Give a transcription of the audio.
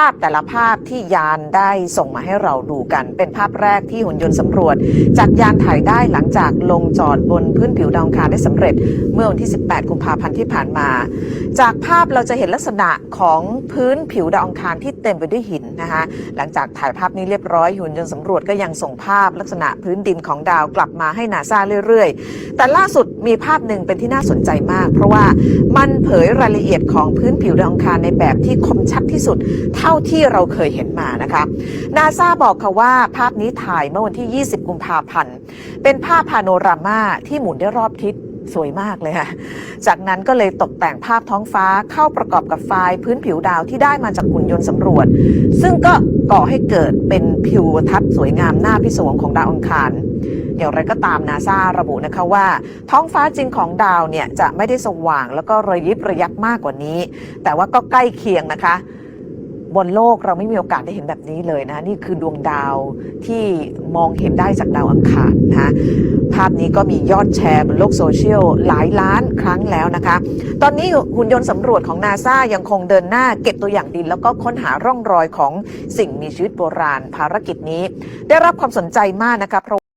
าพแต่ละภาพที่ยานได้ส่งมาให้เราดูกัน เป็นภาพแรกที่หุ่นยนต์สำรวจ จากยานถ่ายได้หลังจากลงจอดบนพื้นผิวดาวอังคารได้สำเร็จ เมื่อวันที่ 18 กุมภาพันธ์ที่ผ่านมา จากภาพเราจะเห็นลักษณะของพื้นผิวดาวอังคารที่เต็มไปด้วยหินนะคะหลังจากถ่ายภาพนี้เรียบร้อยหุ่นยนต์สำรวจก็ยังส่งภาพลักษณะพื้นดินของดาวกลับมาให้นาซาเรื่อยๆ แต่ล่าสุดมีภาพหนึ่งเป็นที่น่าสนใจมาก เพราะว่ามันเผยรายละเอียดของพื้นผิวดาวอังคารในแบบที่คมชัดที่สุดเท่าที่เราเคยเห็นมานะคะนาซาบอกค่ะว่าภาพนี้ถ่ายเมื่อวันที่ 20 กุมภาพันธ์ เป็นภาพพาโนรามาที่หมุนได้รอบทิศสวยมากเลยค่ะ จากนั้นก็เลยตกแต่งภาพท้องฟ้าเข้าประกอบกับไฟล์พื้นผิวดาวที่ได้มาจากหุ่นยนต์สำรวจ ซึ่งก็ก่อให้เกิดเป็นผิวทัศน์สวยงามหน้าพิศวงของดาวอังคารอย่างไรก็ตามนาซาระบุนะคะว่า ท้องฟ้าจริงของดาวเนี่ยจะไม่ได้สว่างแล้วก็ระยิบระยับมากกว่านี้ แต่ว่าก็ใกล้เคียงนะคะ บนโลกเราไม่มีโอกาสได้เห็นแบบนี้เลยนะนี่คือดวงดาวที่มองเห็นได้จากดาวอังคารนะภาพนี้ก็มียอดแชร์บนโลกโซเชียลหลายล้านครั้งแล้วนะคะ ตอนนี้หุ่นยนต์สำรวจของนาซายังคงเดินหน้าเก็บตัวอย่างดิน แล้วก็ค้นหาร่องรอยของสิ่งมีชีวิตโบราณภารกิจนี้ ได้รับความสนใจมากนะคะเพราะ